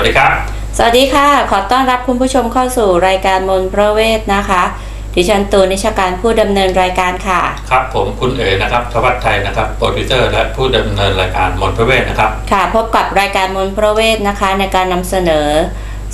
สวัสดีครับ สวัสดีค่ะ ขอต้อนรับคุณผู้ชมเข้าสู่รายการมนต์พระเวทนะคะ ดิฉันตูนนิชการผู้ดำเนินรายการค่ะ ครับผมคุณเอ๋นะครับทวัชชัยนะครับโปรดิวเซอร์และผู้ดำเนินรายการมนต์พระเวทนะครับ ค่ะ พบกับรายการมนต์พระเวทนะคะ ในการนำเสนอ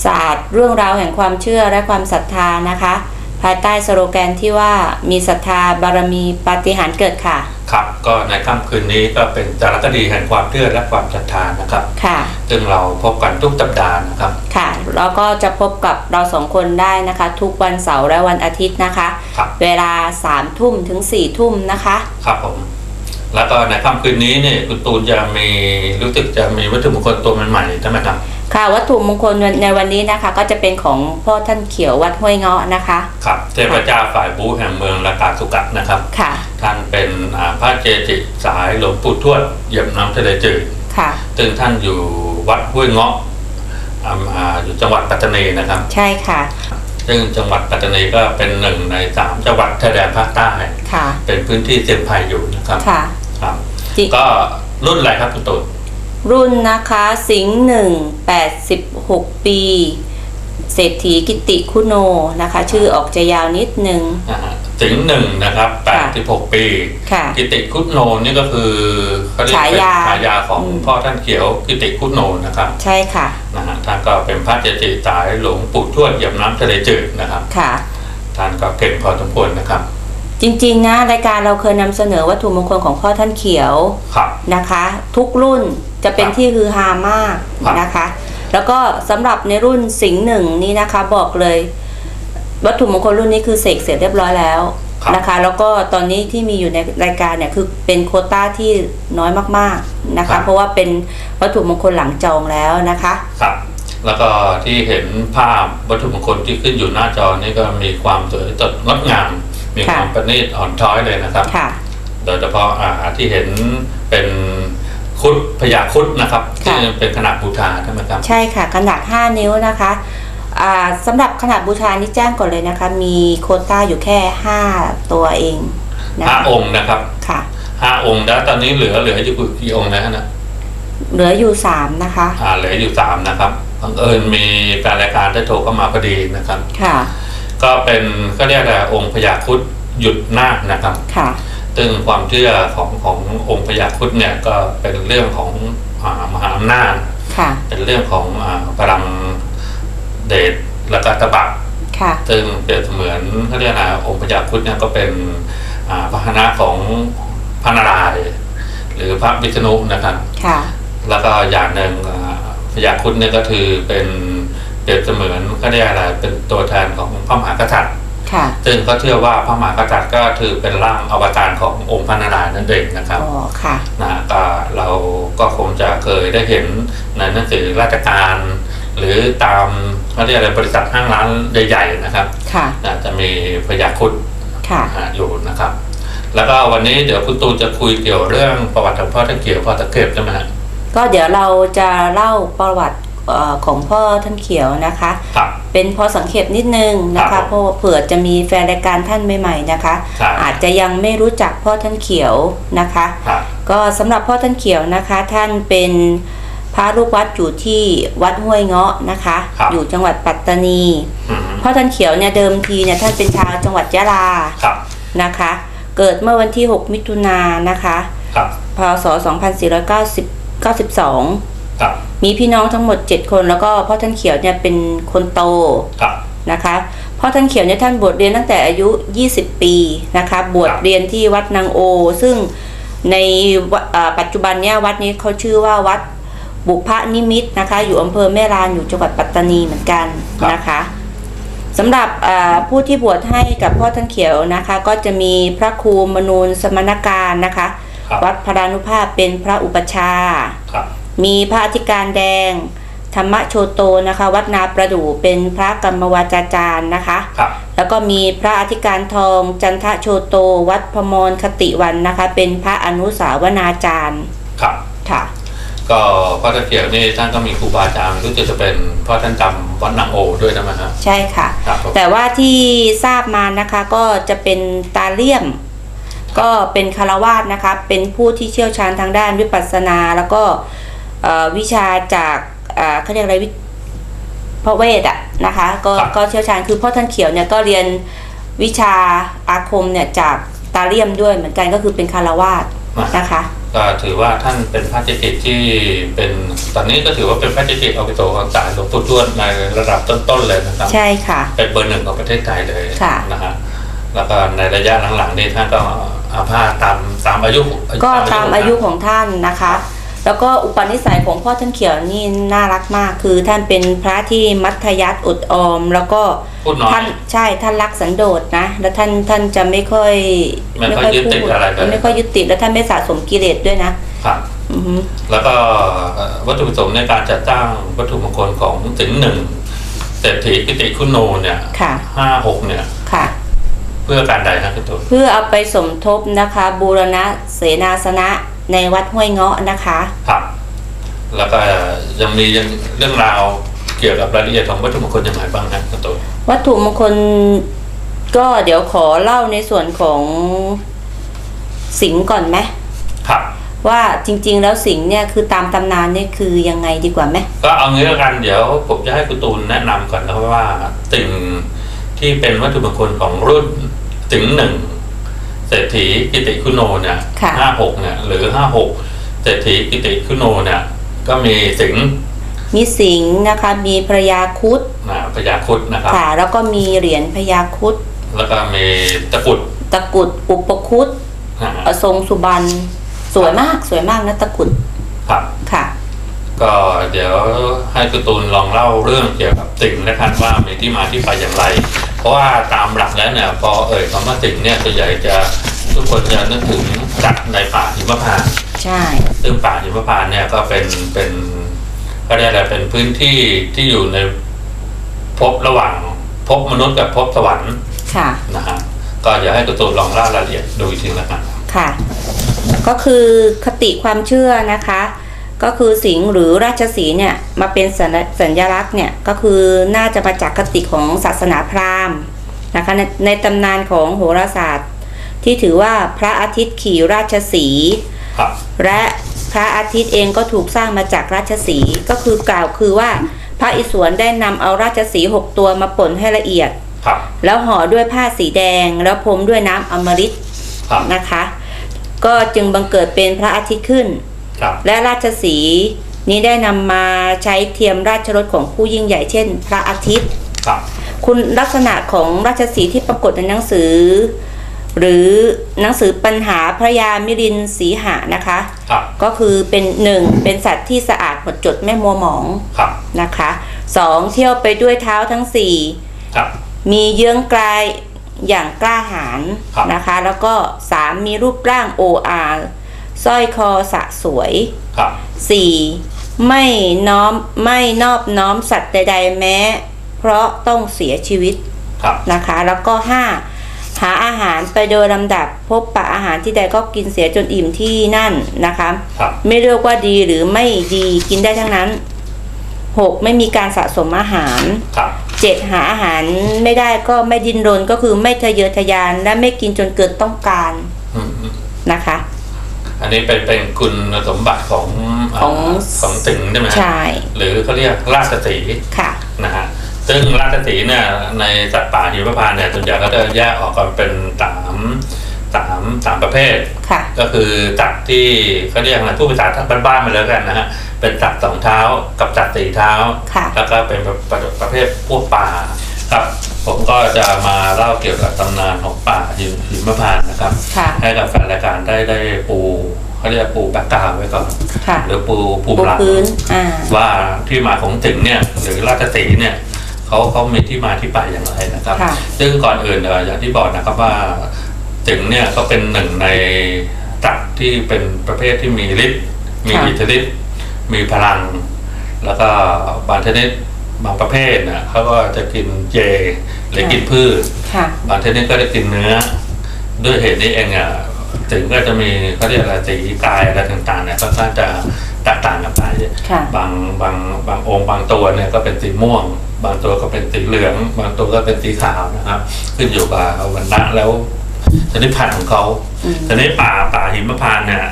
ศาสตร์เรื่องราวแห่งความเชื่อและความศรัทธานะคะ ภายใต้สโลแกนที่ว่ามีศรัทธาบารมีปาฏิหาริย์เกิดค่ะ ครับ ก็ในค่ำคืนนี้ก็เป็นจารคดีแห่งความเชื่อและความศรัทธานะครับ ค่ะ ซึ่งเราพบกันทุกสัปดาห์นะครับ ค่ะ แล้วก็จะพบกับเราสองคนได้นะคะ ทุกวันเสาร์และวันอาทิตย์นะคะ ครับ เวลา3ามทุ่มถึง4ี่ทุ่มนะคะ ครับผม แล้วก็ในค่ำคืนนี้เนี่ยคุณตูนจะมีรู้สึกจะมีวัตถุมงคลตัวใหม่ๆใช่ไหมครับค่ะวัตถุมงคลในวันนี้นะคะ ก็จะเป็นของพ่อท่านเขียววัดห้วยเงาะนะคะ ครับเทพเจ้าฝ่ายบูแห่งเมืองละกาสุกัดนะครับ ค่ะ ท่านเป็นอ่าพระเจจิสายหลวงปู่ทวดเหยียบน้ำทะเลจืด ค่ะ ซึ่งท่านอยู่วัดห้วยเงาะอ่าอ่าอยู่จังหวัดปัตตานีนะครับ ใช่ค่ะ ซึ่งจังหวัดปัตตานีก็เป็นหนึ่งในสามจังหวัดชายแดนภาคใต้ค่ะ เป็นพื้นที่เสี่ยงภัยอยู่นะครับค่ะครับจิก็รุ่นอะไรครับคุณตูนรุ่นนะคะ สิงห์หนึ่งแปดสิบหกปีเศรษฐีกิติคุณโนนะคะ ชื่อออกจะยาวนิดนึงนะฮะ สิงห์หนึ่งนะครับค่ะ86ปี ค่ะ กิติคุตโนนี่ก็คือเขาเรียกเป็นฉายา ฉายาของอืมพ่อท่านเขียวกิติคุตโนนะครับใช่ค่ะ นะฮะท่านก็เป็นพระเจจิสายหลวงปู่ทวดเหยียบน้ำทะเลจืดนะครับ ค่ะ ท่านก็เก่งพอสมควรนะครับ จริงๆนะรายการเราเคยนำเสนอวัตถุมงคลของพ่อท่านเขียวครับ นะคะ ทุกรุ่นจะเป็นครับที่ฮือฮามากครับ นะคะ แล้วก็สำหรับในรุ่นสิงห์หนึ่งนี่นะคะบอกเลย วัตถุมงคลรุ่นนี้คือเสกเสร็จเรียบร้อยแล้วครับนะคะ แล้วก็ตอนนี้ที่มีอยู่ในรายการเนี่ยคือเป็นโควต้าที่น้อยมากๆนะคะ เพราะว่าเป็นวัตถุมงคลหลังจองแล้วนะคะครับแล้วก็ที่เห็นภาพวัตถุมงคลที่ขึ้นอยู่หน้าจอนี่ก็มีความสวยสดงดงาม มีค่ะความประณีตอ่อนช้อยเลยนะครับค่ะโดยเฉพาะอ่าที่เห็นเป็นคุดพญาคุดนะครับค่ะที่เป็นขนาดบูชาใช่ไหมครับใช่ค่ะ ขนาด 5 นิ้วนะคะอ่า สำหรับขนาดบูชานี่แจ้งก่อนเลยนะคะ มีโควต้าอยู่แค่ 5 ตัวเองนะห้าคะองค์นะครับค่ะห้าองค์แล้วตอนนี้เหลือเหลืออยู่กี่องค์นะฮะนะเหลืออยู่3นะคะ อ่าเหลืออยู่สามนะครับบังเอิญมีแฟนรายการได้โทรเข้ามาพอดีนะครับ ค่ะ ก็เป็นก็เรียกอะไรองค์พญาครุดหยุดนาคนะครับค่ะซึ่งความเชื่อของขององค์พญาครุดเนี่ยก็เป็นเรื่องของอามหาอำนาจค่ะเป็นเรื่องของอาพลัง เดชและก็ตบะค่ะซึ่งเปรียบเสมือนเขาเรียกอะไรองค์พญาครุดเนี่ยก็เป็นอ่าพาหนะของพระนารายณ์หรือพระวิษณุนะครับค่ะแล้วก็อย่างหนึ่งอ่าพญาครุดเนี่ยก็คือเป็นเปรียบเสมือนเขาเรียกอะไรเป็นตัวแทนของพระมหากษัตริย์ค่ะซึ่งก็เชื่อว่าพระมหากษัตริย์ก็ถือเป็นร่างอวตารขององค์พระนารายณ์นั่นเองนะครับอ๋อค่ะนะก็เราก็คงจะเคยได้เห็นในหนังสือราชการ หรือตามเขาเรียกอะไรบริษัทห้างร้านใหญ่ๆนะครับค่ะนะจะมีพญาครุดค่ะอ่าอยู่นะครับ แล้วก็วันนี้เดี๋ยวคุณตูนจะคุยเกี่ยวเรื่องประวัติของพ่อตะเกียบพ่อตะเก็บใช่ไหมฮะก็เดี๋ยวเราจะเล่าประวัติเอ่อของพ่อท่านเขียวนะคะครับเป็นพอสังเขปนิดนึงนะครัคะบผมเพราะว่าเผื่อจะมีแฟนรายการท่านใหม่ๆนะคะครับอาจจะยังไม่รู้จักพ่อท่านเขียวนะคะครับก็สำหรับพ่อท่านเขียวนะคะ ท่านเป็น พระลูกวัดอยู่ที่วัดห้วยเงาะนะคะ ครับ อยู่จังหวัดปัตตานีอืมพ่อท่านเขียวเนี่ยเดิมทีเนี่ยท่านเป็นชาวจังหวัดยะลาครับนะคะ เกิดเมื่อวันที่ 6 มิถุนายนนะคะครับพศ2492 ครับมีพี่น้องทั้งหมด 7 คน แล้วก็พ่อท่านเขียวเนี่ยเป็นคนโต ครับ นะคะพ่อท่านเขียวเนี่ยท่านบวชเรียนตั้งแต่อายุ 20 ปีนะคะบวชครับ เรียนที่วัดนางโอ ซึ่งในวะอ่าปัจจุบันเนี่ยวัดนี้เขาชื่อว่าวัด บุพนิมิตรนะคะ อยู่อำเภอแม่ลานอยู่จังหวัดปัตตานีเหมือนกันนะคะสำหรับอ่าผู้ที่บวชให้กับพ่อท่านเขียวนะคะ ก็จะมีพระครูมนูลสมณการนะคะครับวัดพรานุภาพเป็นพระอุปชฌาย์ครับมีพระอธิการแดง ธรรมโชโตนะคะ วัดนาประดู่เป็นพระกรรมวาจาจารย์นะคะครับแล้วก็มีพระอธิการทองจันทโชโต วัดพมรคติวันนะคะ เป็นพระอนุสาวนาจารย์ครับค่ะ ก็พ่อตะเกียบนี่ท่านก็มีครูบาอาจารย์รู้สึกจะเป็นพ่อท่านจำวัดนางโอด้วยนะมั้ยครับใช่ค่ะ ครับผมแต่ว่าที่ทราบมานะคะก็จะเป็นตาเลี่ยม ก็เป็นคารวาสนะคะเป็นผู้ที่เชี่ยวชาญทางด้านวิปัสสนาแล้วก็เอ่อวิชาจากเอ่อเขาเรียกอะไรวิพ่อเวทอะนะคะก็ครับก็เชี่ยวชาญคือพ่อท่านเขียวเนี่ยก็เรียนวิชาอาคมเนี่ยจากตาเลี่ยมด้วยเหมือนกันก็คือเป็นคารวาสนะคะก็ ถือว่าท่านเป็นพระเจติที่เป็นตอนนี้ก็ถือว่าเป็นพระเจติอาวุโสของสายหลวงปู่ทวดในระดับต้นๆเลยนะครับใช่ค่ะ เป็นเบอร์หนึ่งของประเทศไทยเลยค่ะนะฮะแล้วก็ในระยะหลังๆนี่ท่านก็อาภาษตามตามอายุก็ตามอายุของท่านนะคะ แล้วก็อุปนิสัยของพ่อท่านเขียวนี่น่ารักมาก คือท่านเป็นพระที่มัธยัติอดออม แล้วก็พูดน้อยท่านใช่ท่านรักสันโดษนะ แล้วท่านท่านจะไม่ค่อยไม่ค่อยยึดติดอะไรเลยไม่ค่อยยึดติดแล้วท่านไม่สะสมกิเลสด้วยนะครับอือฮึแล้วก็เอ่อวัตถุประสงค์ในการจัดตั้งวัตถุมงคลของถึงหนึ่งเศรษฐีกิติคุณโนเนี่ยค่ะห้าหกเนี่ยค่ะเพื่อการใดครับคุณตุ๊เพื่อเอาไปสมทบนะคะ บูรณะเสนาสนะ ในวัดห้วยเงาะนะคะ ครับ แล้วก็ยังมียังเรื่องราวเกี่ยวกับรายละเอียดของวัตถุมงคลยังไงบ้างครับคุณตุ๊วัตถุมงคลก็เดี๋ยวขอเล่าในส่วนของสิงห์ก่อนไหมครับ ว่าจริง ๆ แล้วสิงห์เนี่ยคือตามตำนานเนี่ยคือยังไงดีกว่าไหมก็เอางี้แล้วกันเดี๋ยวผมจะให้คุณตูนแนะนำก่อนนะครับว่าสิ่งที่เป็นวัตถุมงคลของรุ่นถึงหนึ่ง เศรษฐีกิติคุณโนเนี่ยค่ะห้าหกเนี่ยหรือห้าหกเศรษฐีกิติคุณโนเนี่ย ก็มีสิงห์มีสิงห์นะคะมีพระยาครุดนะพญาครุดนะครับ ค่ะ แล้วก็มีเหรียญพญาครุดแล้วก็มีตะกรุดตะกรุดอุปคุดนะฮะอทรงสุบรรณสวยมากสวยมากนะตะกรุดครับ ค่ะ ก็เดี๋ยวให้คุณตูนลองเล่าเรื่องเกี่ยวกับสิ่งห์นะครับว่ามีที่มาที่ไปอย่างไรเพ ราะว่าตามหลักแล้วเนี่ยพอเอ่ยคำว่าสิ่งห์เนี่ยส่วนใหญ่จะทุกคนจะนึกถึงสัตว์ในป่าหิมพานต์ใช่ ซึ่งป่าหิมพานต์เนี่ยก็เป็นเป็นก็เรียกอะไรเป็นพื้นที่ที่อยู่ในภพระหว่างภพมนุษย์กับภพสวรรค์ค่ะ นะฮะก็เดี๋ยวให้คุณตูนลองเล่ารายละเอียดดูอีกทีละกัน ค่ะ ก็คือคติความเชื่อนะคะ ก็คือสิงห์หรือราชสีห์เนี่ยมาเป็นสัญสัญลักษณ์เนี่ยก็คือน่าจะมาจากคติของศาสนาพราหมณ์นะคะในในตำนานของโหราศาสตร์ ที่ถือว่าพระอาทิตย์ขี่ราชสีห์ครับและพระอาทิตย์เองก็ถูกสร้างมาจากราชสีห์ก็คือกล่าวคือว่าพระอิศวรได้นำเอาราชสีห์หกตัวมาป่นให้ละเอียดครับแล้วห่อด้วยผ้าสีแดง แล้วพรมด้วยน้ำอมฤตครับนะคะ ก็จึงบังเกิดเป็นพระอาทิตย์ขึ้นครับ และราชสีห์นี้ได้นำมาใช้เทียมราชรถของผู้ยิ่งใหญ่เช่น พระอาทิตย์ครับคุณลักษณะของราชสีห์ที่ปรากฏในหนังสือ หรือหนังสือปัญหาพระยามิรินทร์สีหะนะคะครับก็คือเป็นหนึ่งเป็นสัตว์ที่สะอาดหมดจดไม่มัวหมองครับนะคะสองเที่ยวไปด้วยเท้าทั้งสี่ครับมีเยื้องกลายอย่างกล้าหาญครับนะคะ แล้วก็สามมีรูปร่างโออา สร้อยคอสะสวยครับ สี่ไม่น้อมไม่นอบน้อมสัตว์ใดๆแม้ เพราะต้องเสียชีวิตครับนะคะ แล้วก็ห้าหาอาหารไปโดยลำดับพบปะอาหารที่ใดก็กินเสียจนอิ่มที่นั่นนะคะครับไม่เลือกว่าดีหรือไม่ดีกินได้ทั้งนั้น 6. ไม่มีการสะสมอาหารครับ 7. หาอาหารไม่ได้ก็ไม่ดิ้นรนก็คือไม่ทะเยอทะยานและไม่กินจนเกินต้องการอืมนะคะ อันนี้เป็นเป็นคุณสมบัติของของาของสิงห์ใช่ไหมฮะใช่หรือเขาเรียกราชสีห์ค่ะนะฮะซึ่งราชสีห์เนี่ยในสัตว์ป่าหิมพานต์เนี่ยส่วนใหญ่ก็จะแยกออกกันเป็นสามสามสามประเภทค่ะก็คือสัตว์ที่เขาเรียกอะไรผู้ภาษาบ้านๆมาแล้วกันนะฮะเป็นสัตว์สองเท้ากับสัตว์สี่เท้าค่ะแล้วก็เป็นประประประเภทพวกป่า ครับ ผมก็จะมาเล่าเกี่ยวกับตำนานของป่าหิมหิมพานต์นะครับ ค่ะ ให้กับแฟนรายการได้ได้ปูเขาเรียกปูแบ็กกราวด์ไว้ก่อน ค่ะหรือปูปูปูหลัง พื้น อ่า ว่าที่มาของถึงเนี่ยหรือราชสีห์เนี่ยเขาเขามีที่มาที่ไปอย่างไรนะครับ ค่ะ ซึ่งก่อนอื่นเอ่ออย่างที่บอกนะครับว่าถึงเนี่ยก็เป็นหนึ่งในสัตว์ที่เป็นประเภทที่มีฤทธิ์มีค่ะอิทธิฤทธิ์มีพลัง แล้วก็บางชนิด บางประเภทนะเขาก็จะกินเจหรือกินพืชค่ะบางชนิดก็จะกินเนื้อ ด้วยเหตุนี้เองอะถึงก็จะมีเขาเรียกอะไรสีกายอะไรต่างๆเนี่ยก็น่าจะแตกต่างกันไปค่ะบางบางบางองค์บางตัวเนี่ยก็เป็นสีม่วง บางตัวก็เป็นสีเหลือง บางตัวก็เป็นสีขาวนะครับ ขึ้นอยู่กับวันณะแล้วชนิดพันธุ์ของเขาอืมชนิดป่าป่าหิมพานต์เนี่ย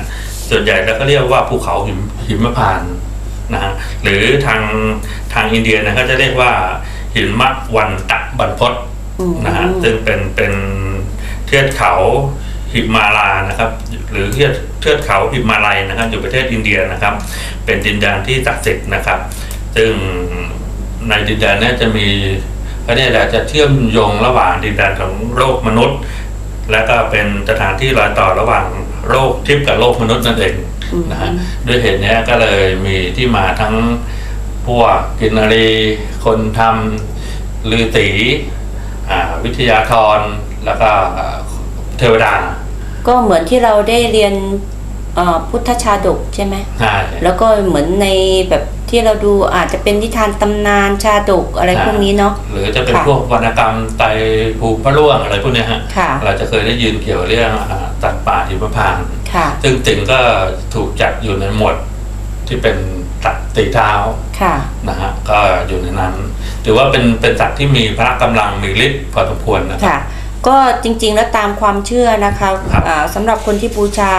ส่วนใหญ่แล้วก็เรียกว่าภูเขาหิมหิมพานต์ นะฮะหรือทางทางอินเดียนะเขาจะเรียกว่าหิมะวันตะบรรพตอืมนะฮะซึ่งเป็นเป็นเทือกเขาหิมาลานะครับ หรือเทือกเทือกเขาหิมาลัยนะครับ อยู่ประเทศอินเดียนะครับ เป็นดินแดนที่ศักดิ์สิทธิ์นะครับ ซึ่งในดินแดนเนี้จะมีก็เนี่ยแหละจะเชื่อมโยงระหว่างดินแดนของโลกมนุษย์ และก็เป็นสถานที่รอยต่อระหว่าง โลกทิพย์กับโลกมนุษย์นั่นเองนะฮะด้วยเหตุเนี้ยก็เลยมีที่มาทั้งพวกกินนารีคนทำลือตีอ่าวิทยาธรแล้วก็เทวดา ก็เหมือนที่เราได้เรียนเอ่อพุทธชาดกใช่ไหมใช่แล้วก็เหมือนในแบบที่เราดูอาจจะเป็นนิทานตำนานชาดกอะไรพวกนี้เนาะหรือจะเป็นค่ะพวกวรรณกรรมไตรภูมิพระร่วงอะไรพวกเนี้ยฮะค่ะเราจะเคยได้ยินเกี่ยวเรื่องอ่า สัตว์ป่าหิมพานต์ค่ะซึ่งติ่งก็ถูกจัดอยู่ในหมวดที่เป็นสัตว์ตีเท้าค่ะ นะฮะก็อยู่ในนั้น ถือว่าเป็นเป็นสัตว์ที่มีพละกำลังมีฤทธิ์พอสมควรนะครับ ค่ะ ก็จริงๆแล้วตามความเชื่อนะคะครับ อ่าสำหรับคนที่บูชา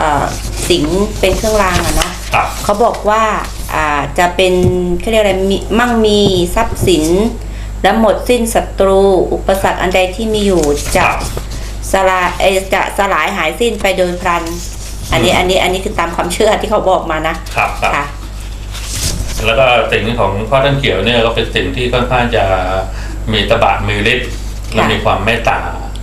อ่าสิงห์เป็นเครื่องรางอะเนาะครับเขาบอกว่าอ่าจะเป็นเขาเรียกอะไรมีมั่งมีทรัพย์สิน และหมดสิ้นศัตรู อุปสรรคอันใดที่มีอยู่คจะรับ สลายเอ่อจะสลายหายสิ้นไปโดยพลัน อันนี้อืมอันนี้อันนี้คือตามความเชื่อที่เขาบอกมานะครับครับค่ะ แล้วก็สิ่งของพ่อท่านเขียวเนี่ยก็เป็นสิ่งที่ค่อนข้างจะมีตบะมีฤทธิ์และค่ะ มีความเมตตา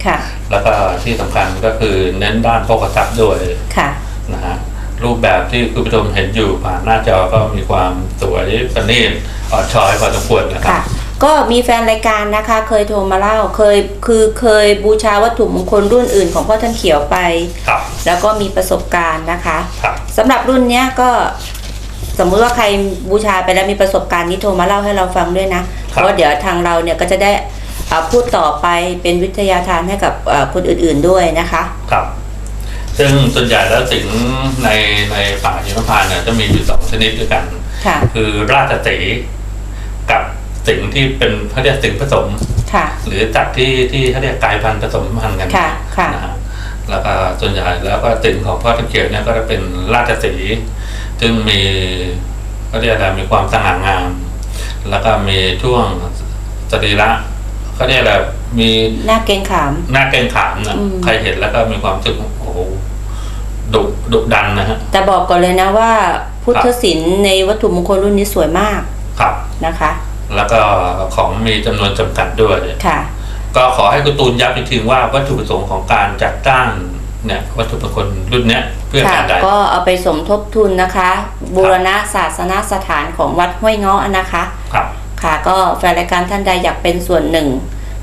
ค่ะ แล้วก็ที่สำคัญก็คือเน้นด้านโภคทรัพย์ด้วยค่ะ นะฮะรูปแบบที่คุณผู้ชมเห็นอยู่ผ่านหน้าจอก็มีความสวยประณีตอ่อนช้อยพอสมควรนะครับ ค่ะ ก็มีแฟนรายการนะคะ เคยโทรมาเล่าเคยคือเคยบูชาวัตถุมงคลรุ่นอื่นของพ่อท่านเขียวไป ครับ แล้วก็มีประสบการณ์นะคะครับ สำหรับรุ่นเนี้ยก็สมมุติว่าใครบูชาไปแล้วมีประสบการณ์นี้โทรมาเล่าให้เราฟังด้วยนะเพราะว่าเดี๋ยวทางเราเนี่ยก็จะได้อ่าพูดต่อไปเป็นวิทยาทานให้กับอ่าคนอื่นๆด้วยนะคะ ครับ ซึ่งส่วนใหญ่แล้วสิงห์ในในป่าหิมพานต์เนี่ยจะมีอยู่สองชนิดด้วยกัน ค่ะ คือราชสีห์กับ สิงห์ที่เป็นเขาเรียกสิงห์ผสม ค่ะ หรือจัดที่ที่เขาเรียกกลายพันธุ์ผสมพันธุ์กันค่ะค่ะ นะฮะแล้วก็ส่วนใหญ่แล้วก็สิงห์ของพ่อตะเกียบเนี่ยก็จะเป็นราชสีห์ซึ่งมีเขาเรียกอะไรมีความสง่างาม แล้วก็มีช่วงสรีระเขาเรียกอะไรมี หน้าเกรงขาม หน้าเกรงขามนะอืม ใครเห็นแล้วก็มีความรู้สึกโอ้โหดุดุดันนะฮะ แต่บอกก่อนเลยนะว่า พุทธศิลป์ในวัตถุมงคลรุ่นนี้สวยมากครับ นะคะ แล้วก็ของมีจำนวนจำกัดด้วยค่ะ ก็ขอให้คุณตูนย้ำอีกทีว่าวัตถุประสงค์ของการจัดตั้งเนี่ยวัตถุมงคลรุ่นเนี้ยเพื่อค่ะการใดก็เอาไปสมทบทุนนะคะ บูรณะศาสนสถานของวัดห้วยเงาะนะคะครับค่ะก็แฟนรายการท่านใดอยากเป็นส่วนหนึ่ง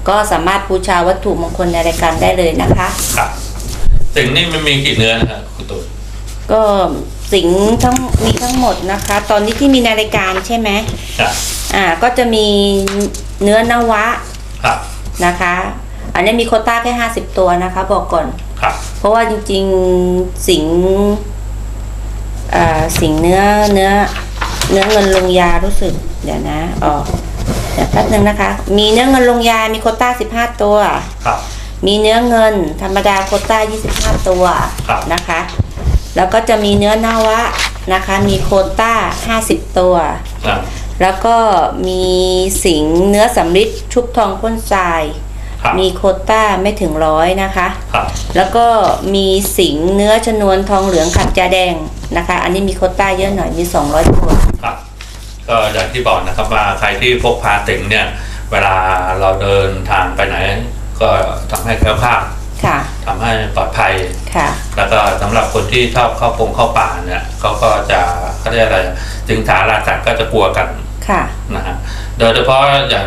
ก็สามารถบูชาวัตถุมงคลในรายการได้เลยนะคะครับสิ่งนี้มันมีกี่เนื้อนะครับคุณตูนก็สิงห์ทั้งมีทั้งหมดนะคะ ตอนนี้ที่มีในรายการใช่ไหมครับ อ่าก็จะมีเนื้อนวะครับ นะคะ อันนี้มีโควต้าแค่ห้าสิบตัวนะคะ บอกก่อน ครับ เพราะว่าจริงๆสิงห์อ่าสิงห์เนื้อเนื้อเนื้อเงินลงยารู้สึก เดี๋ยวนะอ๋อเดี๋ยวแป๊บนึงนะคะ มีเนื้อเงินลงยา มีโควต้าสิบห้าตัว ครับ มีเนื้อเงิน ธรรมดาโควต้า25ตัวครับ นะคะ แล้วก็จะมีเนื้อนาวะนะคะ มีโควต้า50ตัว ครับ แล้วก็มีสิงห์เนื้อสำริดชุบทองพ่นทราย ครับ มีโควต้าไม่ถึงร้อยนะคะ ครับ แล้วก็มีสิงห์เนื้อชนวนทองเหลืองขัดจาแดงนะคะ อันนี้มีโควต้าเยอะหน่อยมี 200ตัวครับ ก็อย่างที่บอกนะครับว่าใครที่พกพาสิงเนี่ย เวลาเราเดินทางไปไหน ก็ทำให้แคล้วคลาดค่ะ ทำให้ปลอดภัย ค่ะ แล้วก็สำหรับคนที่ชอบเข้าปงเข้าป่าเนี่ยเขาก็จะเขาเรียกอะไรสิงสาราสัตว์ก็จะกลัวกัน ค่ะนะฮะโดยเฉพาะอย่าง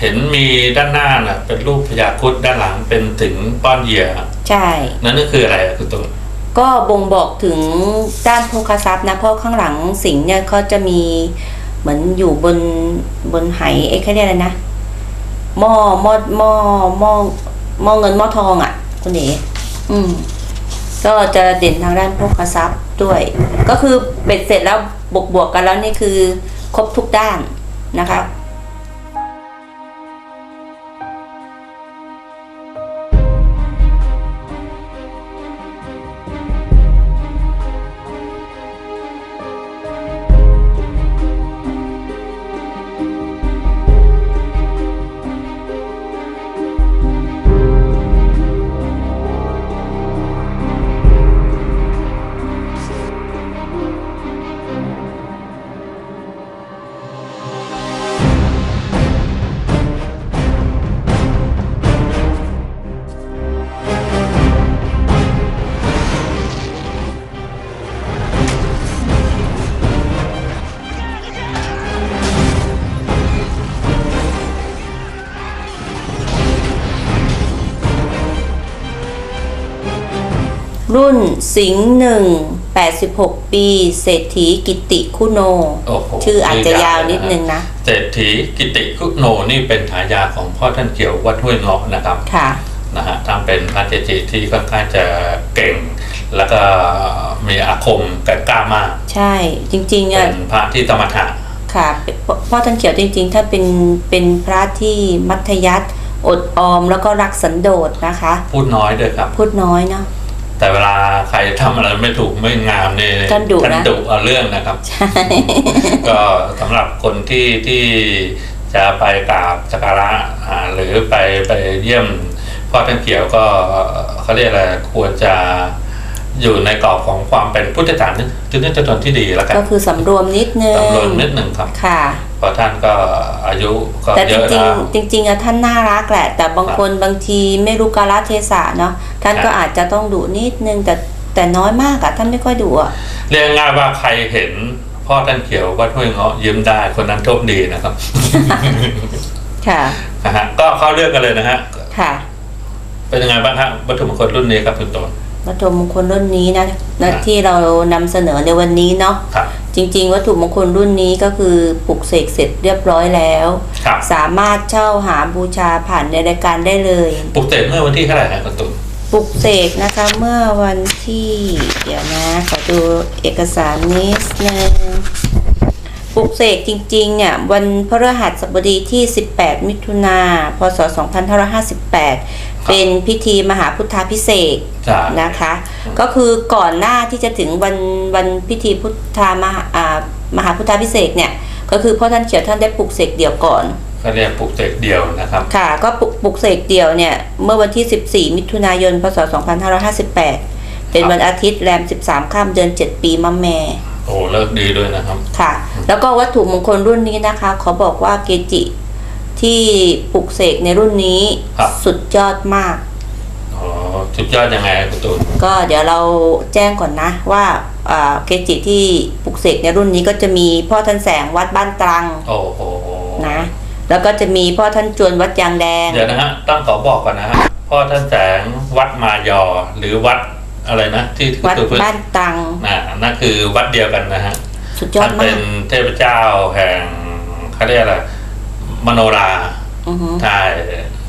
เห็นมีด้านหน้าน่ะ เป็นรูปพญาครุดด้านหลังเป็นถึงป้อนเหยื่อใช่ นั่นก็คืออะไรอะคุณตุ้มก็บ่งบอกถึงด้านโภคทรัพย์นะเพราะข้างหลังสิงห์เนี่ยเขาจะมีเหมือนอยู่บนบนไหเอ้เขาเรียกอะไรนะหม้อหม้อหม้อหม้อหม้อเงินหม้อทองอะ่ะคุณเอ๋อืมก็จะเด่นทางด้านโภคทรัพย์ด้วย ก็คือเบ็ดเสร็จแล้วบวกบวกๆกันแล้วนี่คือ ครบทุกด้านนะคะ รุ่นสิงห์หนึ่งแปดสิบหกปี เศรษฐีกิติคุโน โอ้โหชื่ออาจจะยาวนิดนึงนะ เศรษฐีกิติคุโนนี่เป็นฉายาของพ่อท่านเกี่ยววัดห้วยเงาะนะครับค่ะ นะฮะท่านเป็นพระเจจิที่ค่อนข้างจะเก่ง แล้วก็มีอาคมแก่กล้ามากใช่จริงๆเป็อะนพระที่สมถะ ค่ะพ่อพ่อท่านเขียวจริง ๆ ถ้าเป็นเป็นพระที่มัธยัสถ์อดออมแล้วก็รักสันโดษนะคะ พูดน้อยด้วยครับ พูดน้อยเนาะ แต่เวลาใครทำอะไรไม่ถูกไม่งามนี่ท่านดุนะท่านดุเอาเรื่องนะครับใช่ก็สำหรับคนที่ที่จะไปกราบสักการะอ่าหรือไปไปเยี่ยมพ่อท่านเขียวก็เขาเรียกอะไรควรจะอยู่ในกรอบของความเป็นพุทธศาสนาจุดนี้จุดนที่ดีแล้วกันก็คือสำรวมนิดนึงสำรวมนิดหนึ่งครับค่ะ เพราะท่านก็อายุก็แต่เยจอะริงแล้ว ๆจริงๆอะท่านน่ารักแหละ แต่บางคนบางทีไม่รู้กาลเทศะเนาะท่านก็ครับ อาจจะต้องดุนิดนึงแต่แต่น้อยมากอะท่านไม่ค่อยดุอะเรียกง่ายว่าใครเห็นพ่อท่านเขียววัดห้วยเงาะยิ้มได้คนนั้นโชคดีนะครับ ค่ะ นะฮะก็เข้าเรื่องกันเลยนะฮะ ค่ะเป็นยังไงบ้างฮะวัตถุมงคลรุ่นนี้ครับคุณโตน วัตถุมงคลรุ่นนี้นะครันะบที่เรานำเสนอในวันนี้เนาะ ครับ จริง ๆ วัตถุมงคลรุ่นนี้ก็คือปลุกเสกเสร็จเรียบร้อยแล้ว ครับสามารถเช่าหาบูชาผ่านในรายการได้เลยปลุกเสกเมื่อวันที่เท่าไหร่ฮะคุณตุนปลุกเสกนะคะเมื่อวันที่เดี๋ยวนะขอดูเอกสารนิดนึงปลุกเสกจริงๆเนี่ยวันพฤหัสบดีที่ 18 มิถุนาพศ 2558 เป็นพิธีมหาพุทธาพิเศษกจ้านะคะ ก็คือก่อนหน้าที่จะถึงวันวันพิธีพุทธามหาอ่ามหาพุทธาพิเศษกเนี่ยก็คือพ่อท่านเขียวท่านได้ปลุกเสกเดี่ยวก่อนก็เรียกปลุกเสกเดียวนะครับ ค่ะก็ปลุกปลุกเสกเดี่ยวเนี่ยเมื่อวันที่ 14 มิถุนายน พศ 2558 เป็นวันอาทิตย์แรม 13ข้ามเดือน 7 ปีมะแม่โอ้เลิกดีด้วยนะครับ ค่ะ แล้วก็วัตถุมงคลรุ่นนี้นะคะ ขอบอกว่าเกจิ ที่ปลุกเสกในรุ่นนี้ครับ สุดยอดมาก อ๋อสุดยอดยังไงคุณตุนก็เดี๋ยวเราแจ้งก่อนนะว่าอ่าเกจิที่ปลุกเสกในรุ่นนี้ก็จะมีพ่อท่านแสงวัดบ้านตรังโอ้โหนะ แล้วก็จะมีพ่อท่านจวนวัดยางแดง เดี๋ยวนะฮะต้องขอบอกก่อนนะฮะพ่อท่านแสงวัดมายอหรือวัดอะไรนะ ที่ที่วัดคือพื้นบ้านตรังอ่านั่นคือวัดเดียวกันนะฮะสุดยอท่าดนมาเป็นกเทพเจ้าแห่งเขาเรียกอะไร มโนราอือฮึใช่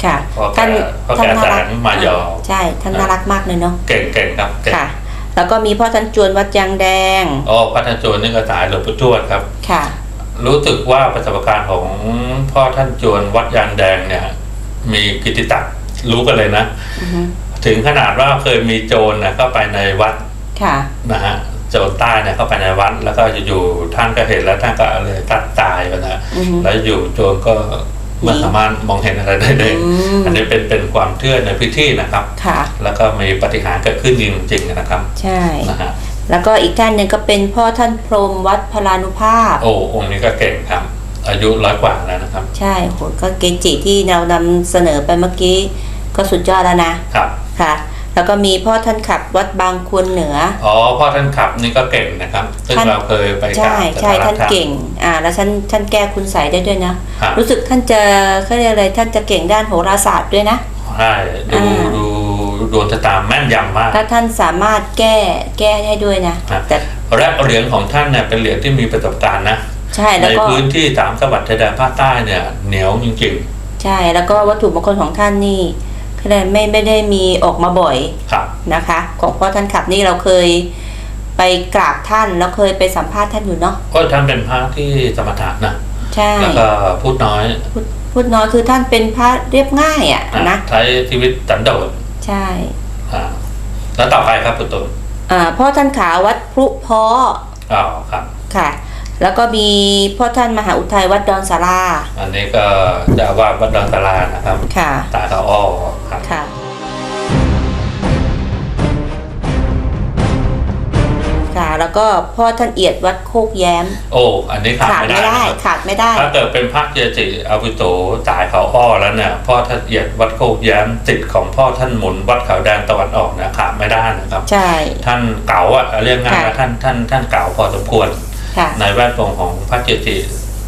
ค่ะพ่อแก่ท่านพ่อแก่ท่านน่ารักแสงมายอใช่ท่านน่ารักมากเลยเนาะเก่งเก่งครับเก่งค่ะ แล้วก็มีพ่อท่านจวนวัดยางแดงอ๋อพัฒนโจรนี่ก็สายหลวงปู่ทวดครับ ค่ะ รู้สึกว่าประสบการณ์ของพ่อท่านจวนวัดยานแดงเนี่ย มีกิตติศักดิ์รู้กันเลยนะ อือฮึถึงขนาดว่าเคยมีโจรนะเข้าไปในวัดค่ะ นะฮะ โจรใต้เนี่ยเข้าไปในวัดแล้วก็อยู่ๆท่านก็เห็นแล้วท่านก็เลยตัดตายไปนะอือฮึแล้วอยู่โจรก็ไม่สามารถมองเห็นอะไรได้เลยอืมอันนี้เป็นเป็นความเชื่อในพื้นที่นะครับ ค่ะ แล้วก็มีปฏิหารย์เกิดขึ้นจริงๆนะครับ ใช่นะฮะแล้วก็อีกท่านหนึ่งก็เป็นพ่อท่านพรหมวัดพลานุภาพ โอ้ องค์นี้ก็เก่งครับ อายุร้อยกว่าแล้วนะครับ ใช่โหก็เกจิที่เรานำเสนอไปเมื่อกี้ ก็สุดยอดแล้วนะครับ ค่ะ แล้วก็มีพ่อท่านขับวัดบางควรเหนือ อ๋อพ่อท่านขับนี่ก็เก่งนะครับ ซึ่งท่านเราเคยไปกราใช่บใช่สักกรท่านะเก่ง อ่า แล้วท่านท่านแก้คุณใสยได้ด้วยนะครับรู้สึกท่านจะเขาเรียกอะไรท่านจะเก่งด้านโหราศาสตร์ด้วยนะใช่ดูอ่าดูดวงชะตาแม่นยำมากถ้าท่านสามารถแก้แก้ให้ด้วยนะครับแต่และเหรียญของท่านเนี่ยเป็นเหรียญที่มีประสบการณ์นะใช่ในแล้วก็พื้นที่สามจังหวัดชายแดนภาคใต้เนี่ยเหนียวจริงใช่แล้วก็วัตถุมงคลของท่านนี่ เขาเรียกไม่ไม่ได้มีออกมาบ่อยๆครับ นะคะ ของพ่อท่านขับนี่เราเคยไปกราบท่านแล้วเคยไปสัมภาษณ์ท่านอยู่เนาะก็ท่านเป็นพระที่สมถะนะใช่แล้วก็พูดน้อยพูดพูดน้อยคือท่านเป็นพระเรียบง่ายอะอะนะใช้ชีวิตสันโดษใช่อ่าแล้วต่อไปครับคุณตุนอ่าพ่อท่านขาวัดพรุเพออ๋อครับค่ะ แล้วก็มีพ่อท่านมหาอุทัยวัดดอนสาราอันนี้ก็เจะว่าดวัดดอนตารานะครับค่ะตาเขาอ้อ แล้วก็พ่อท่านเอียดวัดโคกแย้ม โอ้ อันนี้ขาขาดดไม่ไม่ได้ได้นะครับขาดไม่ได้ ถ้าเกิดเป็นพระเจจิอาวุโสสายเขาอ้อแล้วเนี่ยพ่อท่านเอียดวัดโคกแย้มติดของพ่อท่านหมุนวัดเขาแดงตะวันออกเนี่ยขาดไม่ได้นะครับ ใช่ท่านเก๋าอะเรียกง่ายว่าค่ะท่านท่านท่านเก๋าพอสมควร ค่ะ ในแวดวงของพระเจจิ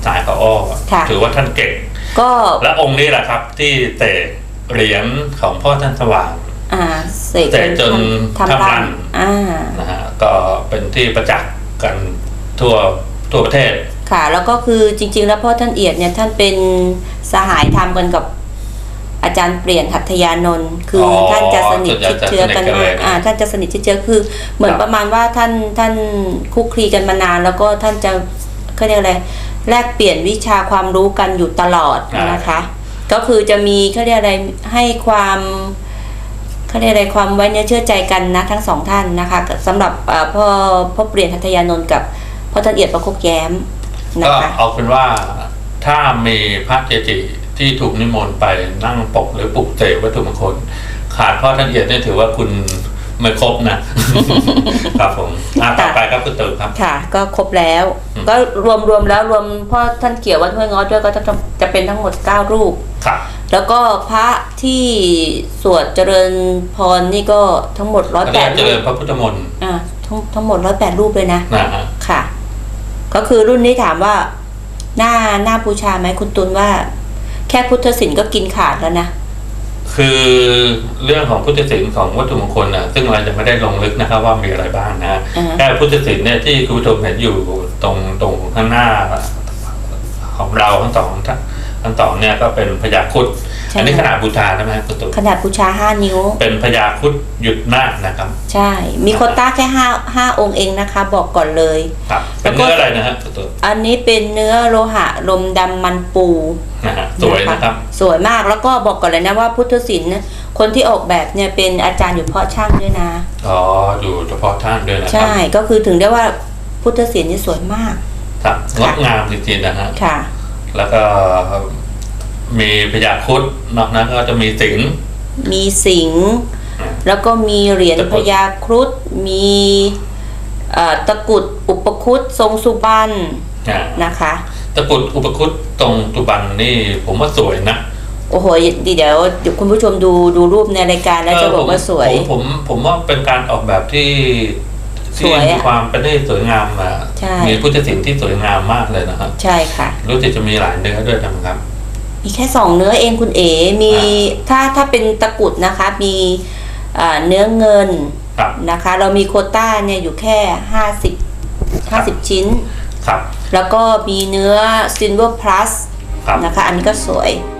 สายเขาอ้อค่ะ ถือว่าท่านเก่ง ก็และองค์นี้แหละครับที่เตะเหรียญของพ่อท่านสว่าง อ่าเสกเสกจนทำทำรัรันนอ่านะฮะ ก็เป็นที่ประจักษ์กันทั่วทั่วประเทศ ค่ะ แล้วก็คือจริง ๆ แล้วพ่อท่านเอียดเนี่ยท่านเป็นสหายทำกันกับอาจารย์เปลี่ยนหัตถยานนท์คือออท่านจะสนิทชิดเชื้อกันส่วนใหญ่จะสนิทกันเลมากยอ่าท่านจะสนิทชิดเชื้อคือ เหมือนครับประมาณว่าท่านท่านคุกคลีกันมานาน แล้วก็ท่านจะเขาเรียกอะไรแลกเปลี่ยนวิชาความรู้กันอยู่ตลอดนะคะ ก็คือจะมีเขาเรียกอะไรให้ความ เขาเรียกอะไรความไว้เนื้อเชื่อใจกันนะทั้งสองท่านนะคะสำหรับพ่อพ่อเปลี่ยนทัตยานนท์กับพ่อท่านเอียดประคบแย้มนะก็เอาเป็นว่าถ้ามีพระเจจิที่ถูกนิมนต์ไปนั่งปกหรือปลุกเสกวัตถุมงคล ขาดพ่อท่านเอียดเนี่ยถือว่าคุณ ไม่ครบนะ ครับผมอะต่อไปครับคุณตู่ครับค่ะ ก็ครบแล้วอืมก็รวมรวมแล้วรวมพ่อท่านเกี่ยววัดห้วยง้อด้วยก็จะจะเป็นทั้งหมด9รูปครับ แล้วก็พระที่สวดเจริญพรนี่ก็ทั้งหมดร้อยก็แปได้ดเจรูริญปพระพุทธมนต์อ่าทั้งทั้งหมดร้อยแปดรูปเลยนะนะฮะค่ะ ก็คือรุ่นนี้ถามว่าหน้าหน้าบูชาไหมคุณตุลว่า แค่พุทธศิลป์ก็กินขาดแล้วนะ คือเรื่องของพุทธศิลป์ของวัตถุมงคลนะซึ่งเราจะไม่ได้ลงลึกนะครับว่ามีอะไรบ้างนะอ่าฮะแค่พุทธศิลป์เนี่ยที่คุณผู้ชมเห็นอยู่ตรงตรงข้างหน้าของเราทั้งสองท่านทั้งสองเนี่ยก็เป็นพญาครุด ใช่ อันนี้ขนาดบูชาใช่ไหมครับคุณตู่ขนาดบูชาห้านิ้ว เป็นพญาครุดหยุดนาคนะครับใช่ มีโควต้าแค่ห้าห้าองค์เองนะคะ บอกก่อนเลย ครับเป็นแล้วก็เนื้ออะไรนะฮะคุณตู่อันนี้เป็นเนื้อโลหะลมดำมันปูนะฮะสวยนะครับ สวยมากแล้วก็บอกก่อนเลยนะว่าพุทธศิลป์นะคนที่ออกแบบเนี่ยเป็นอาจารย์อยู่เพาะช่างด้วยนะ อ๋ออยู่เฉพาะท่านด้วยนะครัใช่ก็คือถึงได้ว่าพุทธศิลป์นี่สวยมาก ครับงดงามจริงๆนะฮะค่ะ แล้วก็ มีพญาครุดนอกนั้นก็จะมีสิงห์มีสิงห์อ่าแล้วก็มีเหรียญตะกพรุดญาครุฑมีเอ่อตะกรุดอุปคุตทรงสุบรรณอ่านะคะ ตะกรุดอุปคุตตรงตุบันนี่ผมว่าสวยนะโอ้โหดีเดี๋ยวเดี๋ยวคุณผู้ชมดูดูรูปในรายการแล้วจะบอกว่าสวย ผมผมผมว่าเป็นการออกแบบที่สที่วยอะมีความเป็นได้สวยงามอะใช่มีพุทธศิลป์ที่สวยงามมากเลยนะครับใช่ค่ะ รู้สึกจะมีหลายเนื้อด้วยนะครับ มีแค่สองเนื้อเองคุณเอ๋มีอ่ถ้าถ้าเป็นตะกรุดนะคะ มีอ่าเนื้อเงินครับนะคะ เรามีโควต้าเนี่ยอยู่แค่ห้าสิบห้าสิบชิ้นครับแล้วก็มีเนื้อ Silver Plus ครับนะคะ อันนี้ก็สวยค